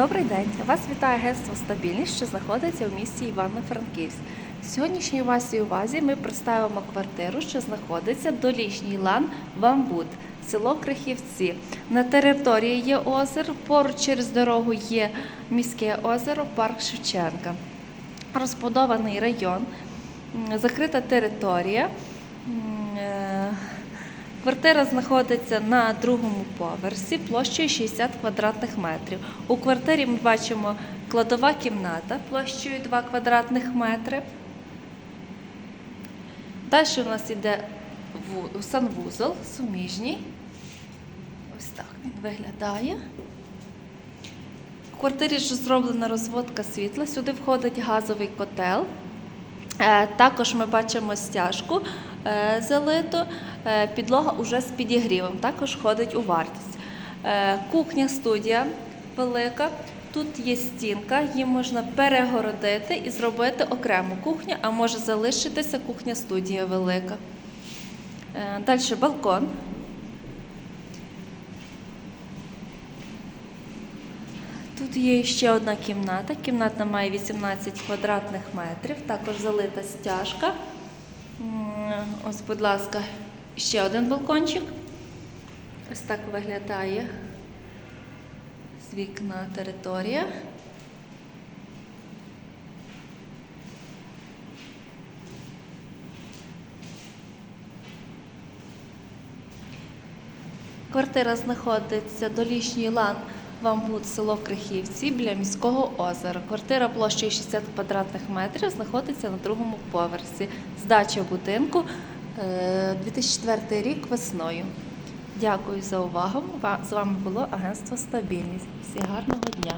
Добрий день! Вас вітає агентство Стабільність, що знаходиться у місті Івано-Франківськ. Сьогоднішній вашій увазі ми представимо квартиру, що знаходиться долішній лан Вамбут, село Крихівці. На території є озеро, поруч через дорогу є міське озеро, парк Шевченка. Розбудований район, закрита територія. Квартира знаходиться на другому поверсі площею 60 квадратних метрів. У квартирі ми бачимо кладова кімната площею 2 квадратних метри. Далі у нас йде санвузол суміжній. Ось так він виглядає. В квартирі ж зроблена розводка світла. Сюди входить газовий котел. Е, Також ми бачимо стяжку е, залиту, Е, підлога вже з підігрівом, також ходить у вартість. Кухня студія велика. Тут є стінка, її можна перегородити і зробити окрему кухню, а може залишитися кухня студія велика. Далі балкон. Тут є ще одна кімната. Кімната має 18 квадратних метрів, також залита стяжка. Ось, будь ласка, ще один балкончик. Ось так виглядає з вікна територія. Квартира знаходиться долішній лан Вамбут, село Крихівці біля міського озера. Квартира площею 60 квадратних метрів знаходиться на другому поверсі. Здача будинку е, 2004 рік весною. Дякую за увагу. Ва- З вами було агентство Стабільність. Всі гарного дня!